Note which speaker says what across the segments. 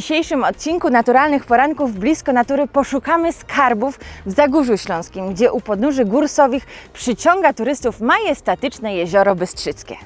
Speaker 1: dzisiejszym odcinku Naturalnych Poranków blisko natury poszukamy skarbów w Zagórzu Śląskim, gdzie u podnóży gór przyciąga turystów majestatyczne jezioro Bystrzyckie.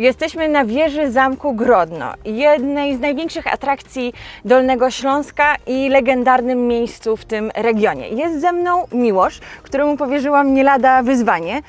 Speaker 1: Jesteśmy na wieży Zamku Grodno, jednej z największych atrakcji Dolnego Śląska i legendarnym miejscu w tym regionie. Jest ze mną Miłosz, któremu powierzyłam nie lada wyzwanie,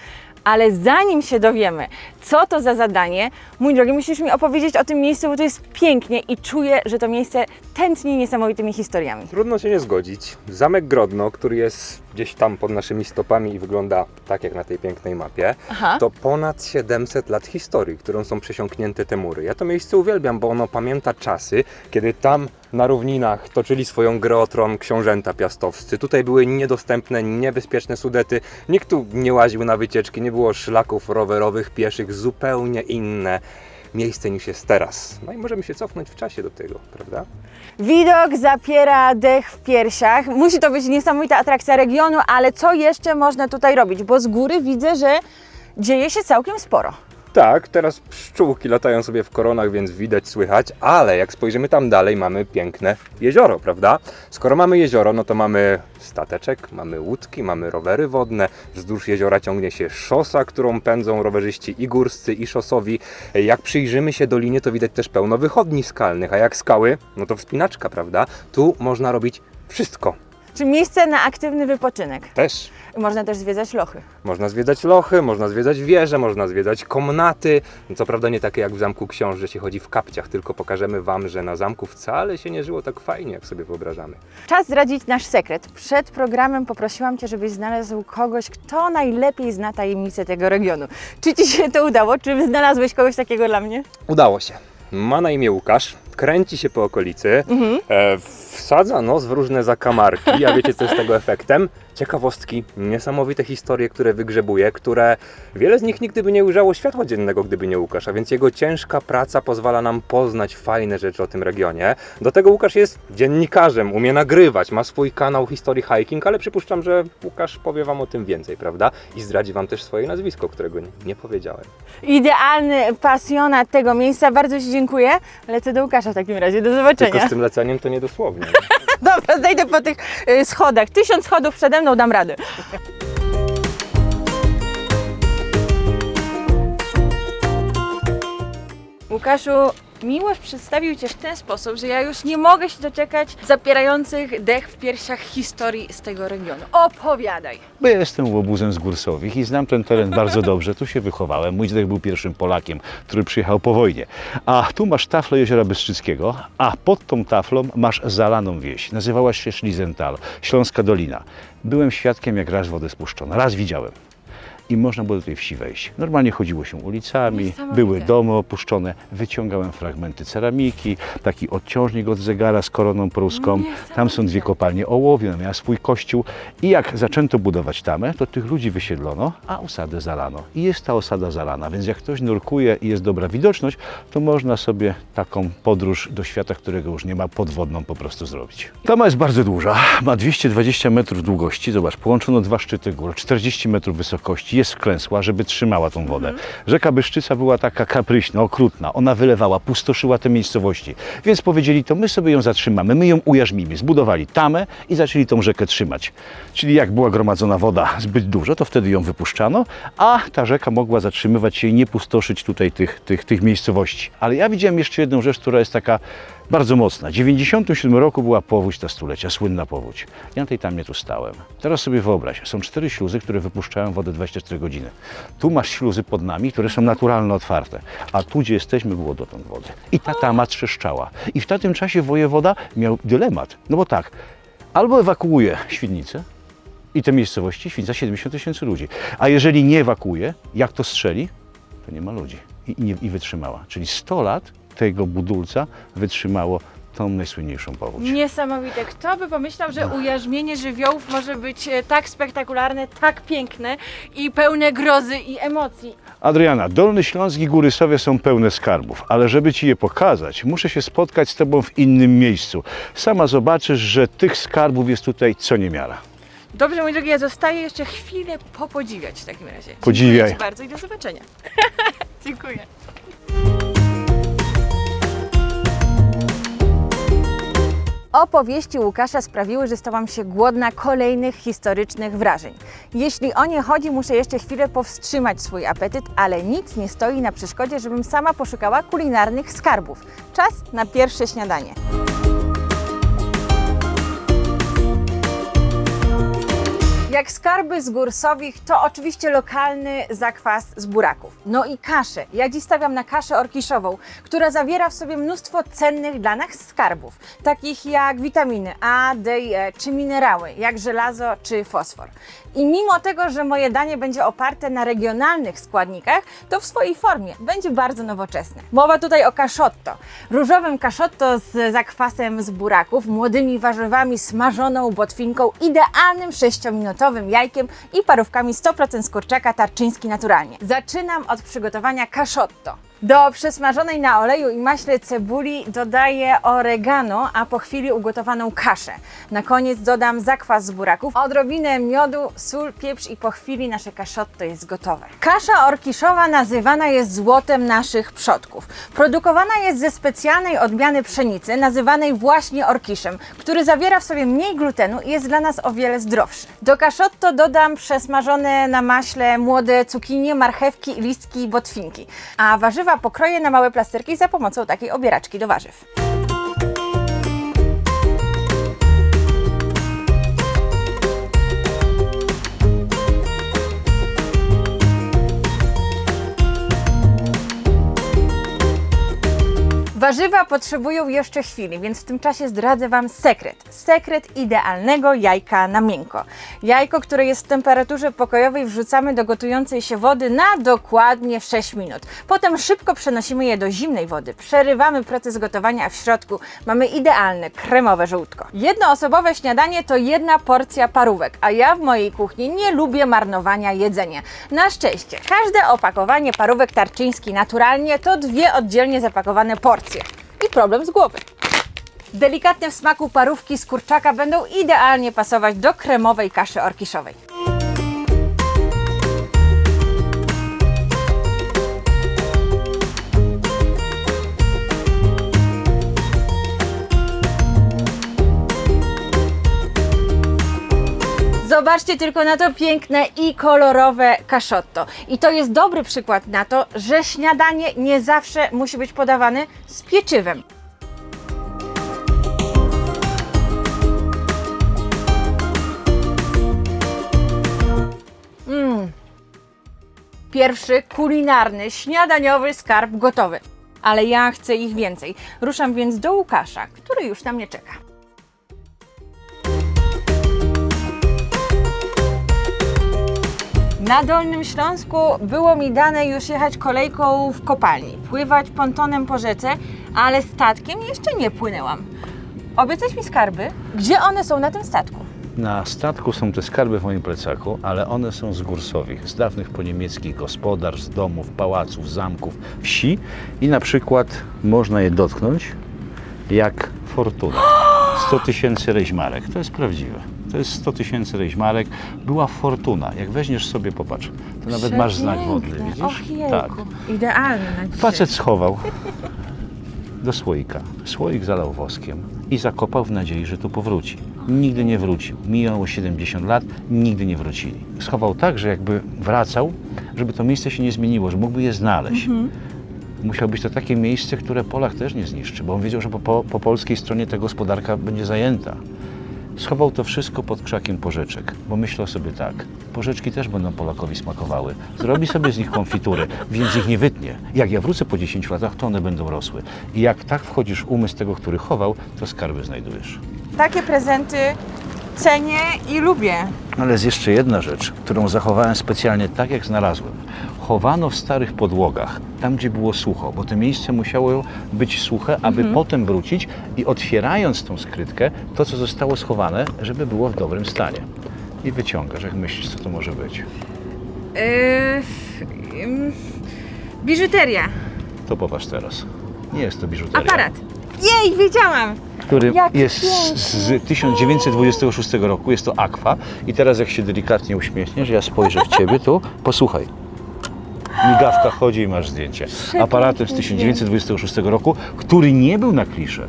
Speaker 1: ale zanim się dowiemy, co to za zadanie, mój drogi, musisz mi opowiedzieć o tym miejscu, bo to jest pięknie i czuję, że to miejsce tętni niesamowitymi historiami.
Speaker 2: Trudno się nie zgodzić. Zamek Grodno, który jest gdzieś tam pod naszymi stopami i wygląda tak jak na tej pięknej mapie,
Speaker 1: Aha.
Speaker 2: to ponad 700 lat historii, którą są przesiąknięte te mury. Ja to miejsce uwielbiam, bo ono pamięta czasy, kiedy tam na równinach toczyli swoją grę o tron książęta piastowscy. Tutaj były niedostępne, niebezpieczne sudety. Nikt tu nie łaził na wycieczki, nie było szlaków rowerowych, pieszych, zupełnie inne miejsce niż jest teraz. No i możemy się cofnąć w czasie do tego, prawda?
Speaker 1: Widok zapiera dech w piersiach. Musi to być niesamowita atrakcja regionu, ale co jeszcze można tutaj robić? Bo z góry widzę, że dzieje się całkiem sporo.
Speaker 2: Tak, teraz pszczółki latają sobie w koronach, więc widać, słychać, ale jak spojrzymy tam dalej, mamy piękne jezioro, prawda? Skoro mamy jezioro, no to mamy stateczek, mamy łódki, mamy rowery wodne, wzdłuż jeziora ciągnie się szosa, którą pędzą rowerzyści i górscy, i szosowi. Jak przyjrzymy się dolinie, to widać też pełno wychodni skalnych, a jak skały, no to wspinaczka, prawda? Tu można robić wszystko.
Speaker 1: Czy miejsce na aktywny wypoczynek.
Speaker 2: Też
Speaker 1: Można też zwiedzać lochy.
Speaker 2: Można zwiedzać lochy, można zwiedzać wieże, można zwiedzać komnaty. No Co prawda nie takie jak w Zamku Książ, że się chodzi w kapciach, tylko pokażemy Wam, że na zamku wcale się nie żyło tak fajnie, jak sobie wyobrażamy.
Speaker 1: Czas zdradzić nasz sekret. Przed programem poprosiłam Cię, żebyś znalazł kogoś, kto najlepiej zna tajemnice tego regionu. Czy Ci się to udało? Czy znalazłeś kogoś takiego dla mnie?
Speaker 2: Udało się. Ma na imię Łukasz, kręci się po okolicy, e, wsadza nos w różne zakamarki, a wiecie co jest tego efektem? Ciekawostki, niesamowite historie, które wygrzebuje, które wiele z nich nigdy by nie ujrzało światła dziennego, gdyby nie Łukasz, a więc jego ciężka praca pozwala nam poznać fajne rzeczy o tym regionie. Do tego Łukasz jest dziennikarzem, umie nagrywać, ma swój kanał History Hiking, ale przypuszczam, że Łukasz powie Wam o tym więcej, prawda? I zdradzi Wam też swoje nazwisko, którego nie, nie powiedziałem.
Speaker 1: Idealny pasjonat tego miejsca. Bardzo Ci dziękuję. Lecę do Łukasza w takim razie. Do
Speaker 2: Tylko
Speaker 1: zobaczenia.
Speaker 2: z tym leceniem to nie dosłownie.
Speaker 1: Dobra, zejdę po tych y, schodach. Tysiąc schodów przede mną dam radę. Łukaszu, Miłosz przedstawił Cię w ten sposób, że ja już nie mogę się doczekać zapierających dech w piersiach historii z tego regionu. Opowiadaj.
Speaker 3: Bo ja jestem łobuzem z Górsowich i znam ten teren bardzo dobrze. Tu się wychowałem. Mój dziadek był pierwszym Polakiem, który przyjechał po wojnie. A tu masz taflę Jeziora Bystrzyckiego, a pod tą taflą masz zalaną wieś. Nazywała się Schlizental, Śląska Dolina. Byłem świadkiem, jak raz wodę spuszczono. Raz widziałem. I można było do tej wsi wejść. Normalnie chodziło się ulicami, były domy opuszczone, wyciągałem fragmenty ceramiki, taki odciążnik od zegara z koroną pruską. Tam są dwie kopalnie ołowiu, miała swój kościół. I jak zaczęto budować tamę, to tych ludzi wysiedlono, a osadę zalano. I jest ta osada zalana, więc jak ktoś nurkuje i jest dobra widoczność, to można sobie taką podróż do świata, którego już nie ma, podwodną po prostu zrobić. Tama jest bardzo duża, ma 220 metrów długości, zobacz, połączono dwa szczyty gór, 40 metrów wysokości, jest wklęsła, żeby trzymała tą wodę. Rzeka Byszczyca była taka kapryśna, okrutna, ona wylewała, pustoszyła te miejscowości. Więc powiedzieli, to my sobie ją zatrzymamy, my ją ujarzmimy. Zbudowali tamę i zaczęli tą rzekę trzymać. Czyli jak była gromadzona woda zbyt dużo, to wtedy ją wypuszczano, a ta rzeka mogła zatrzymywać się i nie pustoszyć tutaj tych, tych, tych miejscowości. Ale ja widziałem jeszcze jedną rzecz, która jest taka bardzo mocna. W 97 roku była powódź ta stulecia, słynna powódź. Ja na tej tamie tu stałem. Teraz sobie wyobraź, są cztery śluzy, które wypuszczają wodę 24 godziny. Tu masz śluzy pod nami, które są naturalnie otwarte, a tu, gdzie jesteśmy, było dotąd wody. I ta tama trzeszczała. I w tamtym czasie wojewoda miał dylemat. No bo tak, albo ewakuuje Świdnicę, i te miejscowości Świdnica 70 tysięcy ludzi. A jeżeli nie ewakuuje, jak to strzeli, to nie ma ludzi. I, i, I wytrzymała. Czyli 100 lat tego budulca wytrzymało tą najsłynniejszą powódź.
Speaker 1: Niesamowite. Kto by pomyślał, że ujarzmienie żywiołów może być e, tak spektakularne, tak piękne i pełne grozy i emocji.
Speaker 3: Adriana, Dolny Śląsk i Góry Sowie są pełne skarbów, ale żeby Ci je pokazać, muszę się spotkać z Tobą w innym miejscu. Sama zobaczysz, że tych skarbów jest tutaj co niemiara.
Speaker 1: Dobrze, mój drogi, ja zostaję jeszcze chwilę popodziwiać w takim razie.
Speaker 3: Podziwiaj.
Speaker 1: Dziękuję Ci bardzo i do zobaczenia. Dziękuję. Opowieści Łukasza sprawiły, że stałam się głodna kolejnych historycznych wrażeń. Jeśli o nie chodzi, muszę jeszcze chwilę powstrzymać swój apetyt, ale nic nie stoi na przeszkodzie, żebym sama poszukała kulinarnych skarbów. Czas na pierwsze śniadanie. Jak skarby z górsowich, to oczywiście lokalny zakwas z buraków. No i kaszę. Ja dziś stawiam na kaszę orkiszową, która zawiera w sobie mnóstwo cennych dla nas skarbów, takich jak witaminy A, D i E, czy minerały, jak żelazo czy fosfor. I mimo tego, że moje danie będzie oparte na regionalnych składnikach, to w swojej formie będzie bardzo nowoczesne. Mowa tutaj o kaszotto. Różowym kaszotto z zakwasem z buraków, młodymi warzywami, smażoną botwinką, idealnym 6-minutowym jajkiem i parówkami 100% z kurczaka tarczyński naturalnie. Zaczynam od przygotowania kaszotto. Do przesmażonej na oleju i maśle cebuli dodaję oregano, a po chwili ugotowaną kaszę. Na koniec dodam zakwas z buraków, odrobinę miodu, sól, pieprz i po chwili nasze kaszotto jest gotowe. Kasza orkiszowa nazywana jest złotem naszych przodków. Produkowana jest ze specjalnej odmiany pszenicy, nazywanej właśnie orkiszem, który zawiera w sobie mniej glutenu i jest dla nas o wiele zdrowszy. Do kaszotto dodam przesmażone na maśle młode cukinie, marchewki, listki botwinki, a warzywa pokroję na małe plasterki za pomocą takiej obieraczki do warzyw. Warzywa potrzebują jeszcze chwili, więc w tym czasie zdradzę Wam sekret. Sekret idealnego jajka na miękko. Jajko, które jest w temperaturze pokojowej, wrzucamy do gotującej się wody na dokładnie 6 minut. Potem szybko przenosimy je do zimnej wody. Przerywamy proces gotowania, a w środku mamy idealne kremowe żółtko. Jednoosobowe śniadanie to jedna porcja parówek, a ja w mojej kuchni nie lubię marnowania jedzenia. Na szczęście, każde opakowanie parówek tarczyński naturalnie to dwie oddzielnie zapakowane porcje. I problem z głowy. Delikatne w smaku parówki z kurczaka będą idealnie pasować do kremowej kaszy orkiszowej. Zobaczcie tylko na to piękne i kolorowe kaszotto. I to jest dobry przykład na to, że śniadanie nie zawsze musi być podawane z pieczywem. Mm. Pierwszy kulinarny, śniadaniowy skarb gotowy. Ale ja chcę ich więcej. Ruszam więc do Łukasza, który już na mnie czeka. Na Dolnym Śląsku było mi dane już jechać kolejką w kopalni, pływać pontonem po rzece, ale statkiem jeszcze nie płynęłam. Obiecać mi skarby? Gdzie one są na tym statku?
Speaker 3: Na statku są te skarby w moim plecaku, ale one są z górsowich, z dawnych poniemieckich gospodarstw, domów, pałaców, zamków, wsi i na przykład można je dotknąć jak fortuna. 100 tysięcy rejźmarek, to jest prawdziwe. To jest 100 tysięcy rejźmarek. Była fortuna. Jak weźmiesz sobie, popatrz, to nawet masz znak wodny, widzisz?
Speaker 1: Och, jejku.
Speaker 3: Tak.
Speaker 1: Dzisiaj.
Speaker 3: Facet schował do słoika. Słoik zalał woskiem i zakopał w nadziei, że tu powróci. Nigdy nie wrócił. Mijało 70 lat, nigdy nie wrócili. Schował tak, że jakby wracał, żeby to miejsce się nie zmieniło, że mógłby je znaleźć. Musiał być to takie miejsce, które Polak też nie zniszczy, bo on wiedział, że po, po polskiej stronie ta gospodarka będzie zajęta. Schował to wszystko pod krzakiem porzeczek, bo myślał sobie tak, porzeczki też będą Polakowi smakowały. Zrobi sobie z nich konfiturę, więc ich nie wytnie. Jak ja wrócę po 10 latach, to one będą rosły. I jak tak wchodzisz w umysł tego, który chował, to skarby znajdujesz.
Speaker 1: Takie prezenty cenię i lubię.
Speaker 3: Ale jest jeszcze jedna rzecz, którą zachowałem specjalnie tak, jak znalazłem. Chowano w starych podłogach, tam gdzie było sucho, bo to miejsce musiało być suche, aby potem wrócić i otwierając tą skrytkę, to co zostało schowane, żeby było w dobrym stanie. I wyciągasz, jak myślisz, co to może być.
Speaker 1: Yy, biżuteria.
Speaker 3: To popatrz teraz. Nie jest to biżuteria.
Speaker 1: Aparat. Jej, wiedziałam!
Speaker 3: który
Speaker 1: Jak
Speaker 3: jest z 1926 roku, jest to Aqua. I teraz jak się delikatnie uśmiechniesz, ja spojrzę w Ciebie tu, posłuchaj. Migawka chodzi i masz zdjęcie. Aparatem z 1926 roku, który nie był na kliszę,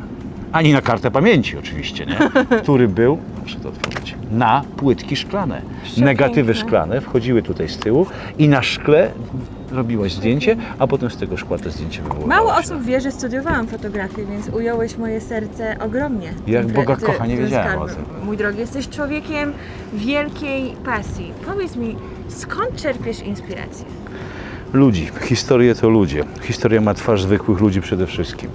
Speaker 3: ani na kartę pamięci oczywiście, nie? Który był, proszę to otworzyć, na płytki szklane. Negatywy szklane wchodziły tutaj z tyłu i na szkle robiłaś zdjęcie, a potem z tego szkła to zdjęcie wywoływało
Speaker 1: Mało osób wie, że studiowałam fotografię, więc ująłeś moje serce ogromnie.
Speaker 3: Jak Boga kocha, nie
Speaker 1: skarbem.
Speaker 3: o tym.
Speaker 1: Mój drogi, jesteś człowiekiem wielkiej pasji. Powiedz mi, skąd czerpiesz inspirację?
Speaker 3: Ludzi. Historie to ludzie. Historia ma twarz zwykłych ludzi przede wszystkim.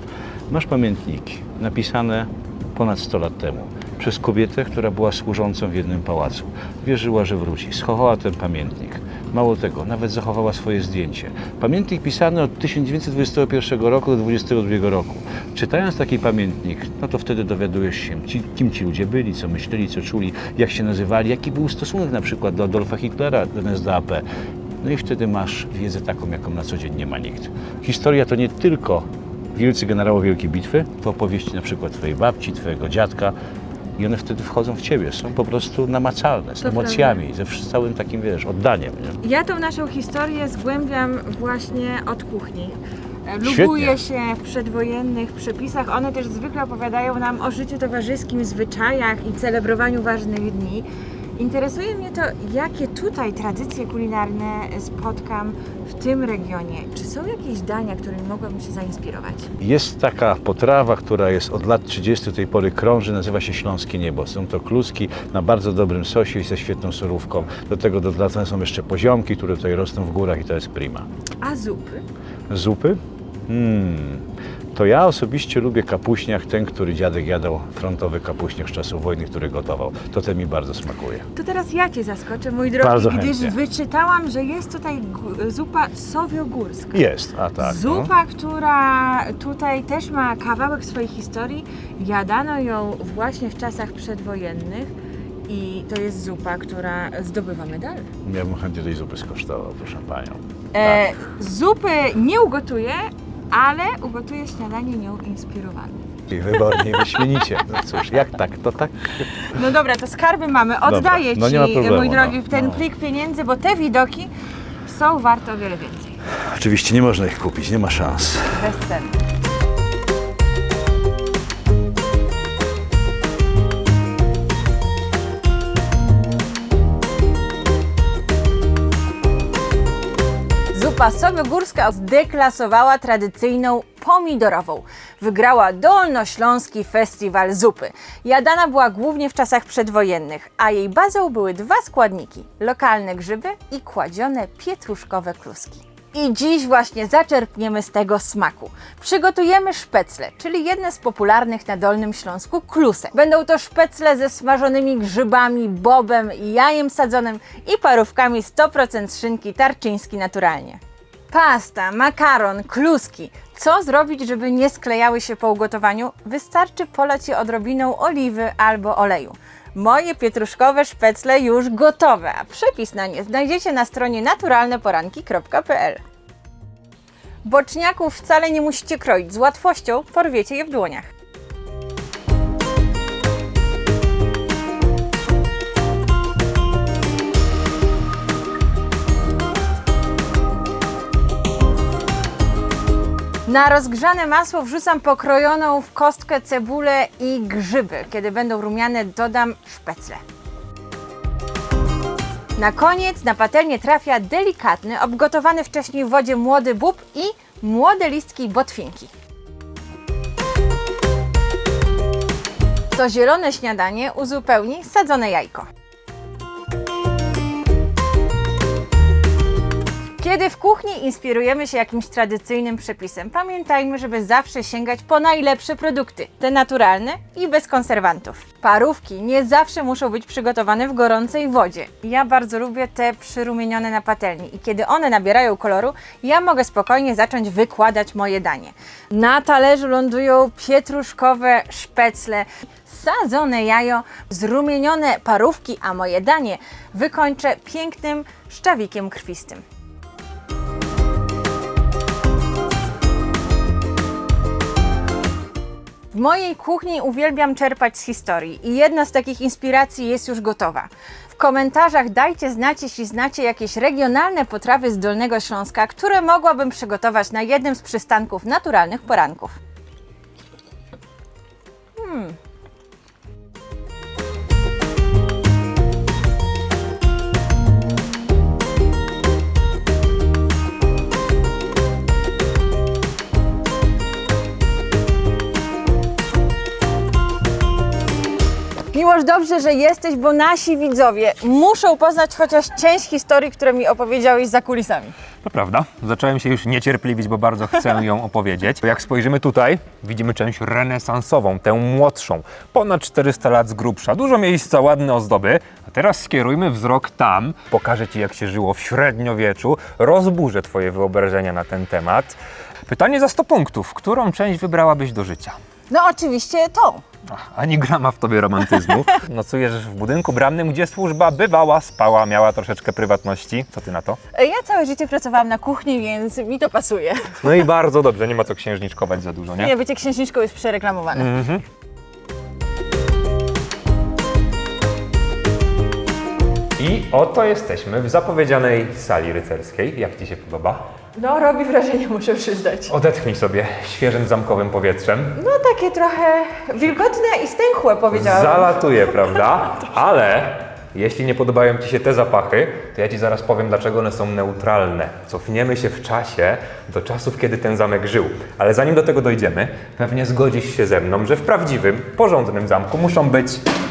Speaker 3: Masz pamiętniki napisane ponad 100 lat temu przez kobietę, która była służącą w jednym pałacu. Wierzyła, że wróci. Schowała ten pamiętnik. Mało tego, nawet zachowała swoje zdjęcie. Pamiętnik pisany od 1921 roku do 22 roku. Czytając taki pamiętnik, no to wtedy dowiadujesz się, kim ci ludzie byli, co myśleli, co czuli, jak się nazywali, jaki był stosunek na przykład do Adolfa Hitlera, do NSDAP. No i wtedy masz wiedzę taką, jaką na co dzień nie ma nikt. Historia to nie tylko wielcy generałowie Wielkiej Bitwy, to opowieści na przykład twojej babci, twojego dziadka i one wtedy wchodzą w ciebie, są po prostu namacalne, z
Speaker 1: To
Speaker 3: emocjami, ze wsz- całym takim, wiesz, oddaniem. Nie?
Speaker 1: Ja tą naszą historię zgłębiam właśnie od kuchni. E. Lubuję się w przedwojennych przepisach. One też zwykle opowiadają nam o życiu towarzyskim, zwyczajach i celebrowaniu ważnych dni. Interesuje mnie to, jakie tutaj tradycje kulinarne spotkam w tym regionie. Czy są jakieś dania, którymi mogłabym się zainspirować?
Speaker 3: Jest taka potrawa, która jest od lat 30 do tej pory krąży, nazywa się śląskie niebo. Są to kluski na bardzo dobrym sosie i ze świetną surówką. Do tego dodane są jeszcze poziomki, które tutaj rosną w górach i to jest prima.
Speaker 1: A zupy?
Speaker 3: Zupy? Hmm. To ja osobiście lubię kapuśniak, ten, który dziadek jadał, frontowy kapuśniak z czasów wojny, który gotował. To ten mi bardzo smakuje.
Speaker 1: To teraz ja Cię zaskoczę, mój drogi,
Speaker 3: Bardzo
Speaker 1: gdyż
Speaker 3: chętnie.
Speaker 1: wyczytałam, że jest tutaj zupa sowiogórska.
Speaker 3: Jest, a tak. no.
Speaker 1: Zupa, która tutaj też ma kawałek swojej historii. Jadano ją właśnie w czasach przedwojennych i to jest zupa, która zdobywa medale.
Speaker 3: Ja bym chętnie tej zupy skosztował, proszę Panią.
Speaker 1: E,
Speaker 3: Tak.
Speaker 1: zupy nie ugotuję, ale ugotuję śniadanie nią inspirowane.
Speaker 3: I wybornie, wyśmienicie. No cóż, jak tak, to tak.
Speaker 1: No dobra, to skarby mamy. Oddaję
Speaker 3: no
Speaker 1: Ci,
Speaker 3: nie ma problemu,
Speaker 1: mój drogi,
Speaker 3: no,
Speaker 1: ten
Speaker 3: no.
Speaker 1: plik pieniędzy, bo te widoki są warte o wiele więcej.
Speaker 3: Oczywiście nie można ich kupić, nie ma szans.
Speaker 1: Bezcenne. Zupa sowiogórska zdeklasowała tradycyjną pomidorową. Wygrała Dolnośląski Festiwal Zupy. Jadana była głównie w czasach przedwojennych, a jej bazą były dwa składniki: lokalne grzyby i kładzione pietruszkowe kluski. I dziś właśnie zaczerpniemy z tego smaku. Przygotujemy szpecle, czyli jedne z popularnych na Dolnym Śląsku klusek. Będą to szpecle ze smażonymi grzybami, bobem, jajem sadzonym i parówkami 100% szynki tarczyński naturalnie. Pasta, makaron, kluski. Co zrobić, żeby nie sklejały się po ugotowaniu? Wystarczy polać je odrobiną oliwy albo oleju. Moje pietruszkowe szpecle już gotowe, a przepis na nie znajdziecie na stronie naturalneporanki.pl. Boczniaków wcale nie musicie kroić, z łatwością porwiecie je w dłoniach. Na rozgrzane masło wrzucam pokrojoną w kostkę cebulę i grzyby. Kiedy będą rumiane, dodam szpecle. Na koniec na patelnię trafia delikatny, obgotowany wcześniej w wodzie młody bób i młode listki botwinki. To zielone śniadanie uzupełni sadzone jajko. Kiedy w kuchni inspirujemy się jakimś tradycyjnym przepisem, pamiętajmy, żeby zawsze sięgać po najlepsze produkty, te naturalne i bez konserwantów. Parówki nie zawsze muszą być przygotowane w gorącej wodzie. Ja bardzo lubię te przyrumienione na patelni i kiedy one nabierają koloru, ja mogę spokojnie zacząć wykładać moje danie. Na talerzu lądują pietruszkowe szpecle, sadzone jajo, zrumienione parówki, a moje danie wykończę pięknym szczawikiem krwistym. W mojej kuchni uwielbiam czerpać z historii i jedna z takich inspiracji jest już gotowa. W komentarzach dajcie znać, jeśli znacie jakieś regionalne potrawy z Dolnego Śląska, które mogłabym przygotować na jednym z przystanków naturalnych poranków. Miłoż, dobrze, że jesteś, bo nasi widzowie muszą poznać chociaż część historii, które mi opowiedziałeś za kulisami.
Speaker 2: To prawda. Zacząłem się już niecierpliwić, bo bardzo chcę ją opowiedzieć. Jak spojrzymy tutaj, widzimy część renesansową, tę młodszą. Ponad 400 lat z grubsza. Dużo miejsca, ładne ozdoby. A teraz skierujmy wzrok tam. Pokażę Ci, jak się żyło w średniowieczu. Rozburzę Twoje wyobrażenia na ten temat. Pytanie za 100 punktów. Którą część wybrałabyś do życia?
Speaker 1: No oczywiście.
Speaker 2: Ach, Ani grama w tobie romantyzmu. Nocujesz w budynku bramnym, gdzie służba bywała, spała, miała troszeczkę prywatności. Co ty na to?
Speaker 1: Ja całe życie pracowałam na kuchni, więc mi to pasuje.
Speaker 2: No i bardzo dobrze, nie ma co księżniczkować za dużo, nie?
Speaker 1: Nie, bycie księżniczką jest przereklamowane.
Speaker 2: I oto jesteśmy w zapowiedzianej sali rycerskiej. Jak Ci się podoba?
Speaker 1: No, robi wrażenie, muszę przyznać.
Speaker 2: Odetchnij sobie świeżym zamkowym powietrzem.
Speaker 1: No, takie trochę wilgotne i stęchłe, powiedziałabym.
Speaker 2: Zalatuje, prawda? Ale jeśli nie podobają Ci się te zapachy, to ja Ci zaraz powiem, dlaczego one są neutralne. Cofniemy się w czasie do czasów, kiedy ten zamek żył. Ale zanim do tego dojdziemy, pewnie zgodzisz się ze mną, że w prawdziwym, porządnym zamku muszą być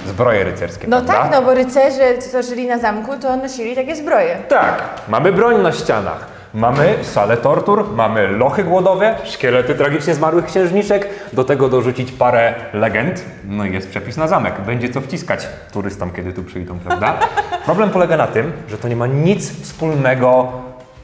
Speaker 2: zbroje rycerskie,
Speaker 1: No
Speaker 2: prawda?
Speaker 1: tak, no bo rycerze, co żyli na zamku, to nosili takie zbroje.
Speaker 2: Tak, mamy broń na ścianach. Mamy salę tortur, mamy lochy głodowe, szkielety tragicznie zmarłych księżniczek, do tego dorzucić parę legend. No i jest przepis na zamek. Będzie co wciskać turystom, kiedy tu przyjdą, prawda? Problem polega na tym, że to nie ma nic wspólnego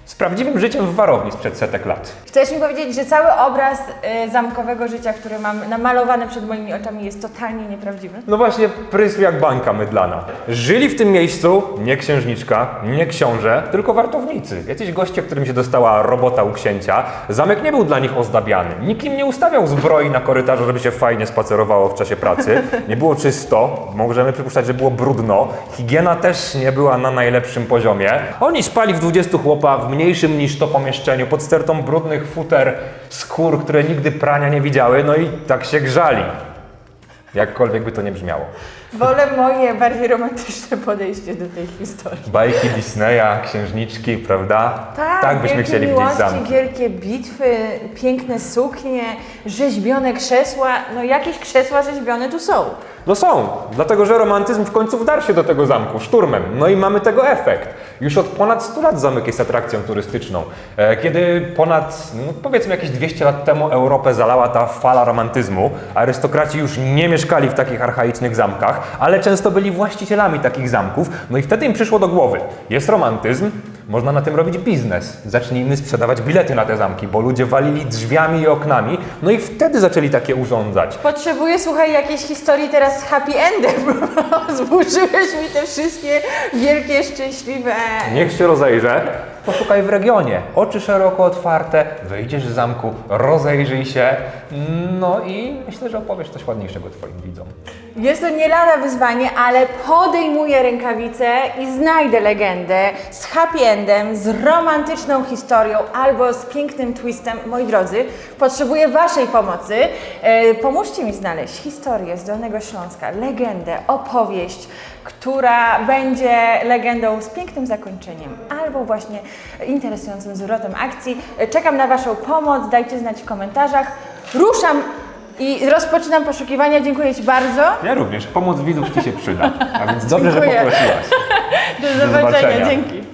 Speaker 2: z prawdziwym życiem w warowni sprzed setek lat.
Speaker 1: Chcesz mi powiedzieć, że cały obraz y, zamkowego życia, który mam namalowany przed moimi oczami jest totalnie nieprawdziwy?
Speaker 2: No właśnie, prysł jak bańka mydlana. Żyli w tym miejscu nie księżniczka, nie książę, tylko wartownicy. Jacyś goście, którym się dostała robota u księcia. Zamek nie był dla nich ozdabiany. Nikt im nie ustawiał zbroi na korytarzu, żeby się fajnie spacerowało w czasie pracy. Nie było czysto, możemy przypuszczać, że było brudno. Higiena też nie była na najlepszym poziomie. Oni spali w 20 chłopa w mniejszym niż to pomieszczeniu, pod stertą brudnych futer, skór, które nigdy prania nie widziały, no i tak się grzali. Jakkolwiek by to nie brzmiało.
Speaker 1: Wolę moje bardziej romantyczne podejście do tej historii.
Speaker 2: Bajki Disneya, księżniczki, prawda?
Speaker 1: Tak,
Speaker 2: byśmy
Speaker 1: wielkie
Speaker 2: chcieli
Speaker 1: miłości,
Speaker 2: widzieć zamki.
Speaker 1: wielkie bitwy, piękne suknie, rzeźbione krzesła. No jakieś krzesła rzeźbione tu są.
Speaker 2: No są, dlatego że romantyzm w końcu wdarł się do tego zamku szturmem. No i mamy tego efekt. Już od ponad 100 lat zamek jest atrakcją turystyczną. E, Kiedy ponad, no powiedzmy jakieś 200 lat temu Europę zalała ta fala romantyzmu, arystokraci już nie mieszkali w takich archaicznych zamkach, ale często byli właścicielami takich zamków. No i wtedy im przyszło do głowy, jest romantyzm, można na tym robić biznes. Zacznijmy sprzedawać bilety na te zamki, bo ludzie walili drzwiami i oknami, no i wtedy zaczęli takie urządzać.
Speaker 1: Potrzebuję, słuchaj, jakiejś historii teraz z happy endem, zburzyłeś mi te wszystkie wielkie, szczęśliwe...
Speaker 2: Niech się rozejrzę. Poszukaj w regionie. Oczy szeroko otwarte, wyjdziesz z zamku, rozejrzyj się. No i myślę, że opowiesz coś ładniejszego Twoim widzom.
Speaker 1: Jest to nie lada wyzwanie, ale podejmuję rękawice i znajdę legendę z happy endem, z romantyczną historią albo z pięknym twistem. Moi drodzy, potrzebuję Waszej pomocy. E, pomóżcie mi znaleźć historię z Dolnego Śląska, legendę, opowieść, która będzie legendą z pięknym zakończeniem albo właśnie interesującym zwrotem akcji. E, Czekam na Waszą pomoc, dajcie znać w komentarzach. Ruszam i rozpoczynam poszukiwania. Dziękuję Ci bardzo.
Speaker 2: Ja również. Pomoc widzów Ci się przyda. A więc dobrze, że
Speaker 1: Dziękuję.
Speaker 2: poprosiłaś.
Speaker 1: Do
Speaker 2: zobaczenia.
Speaker 1: zobaczenia. Dzięki.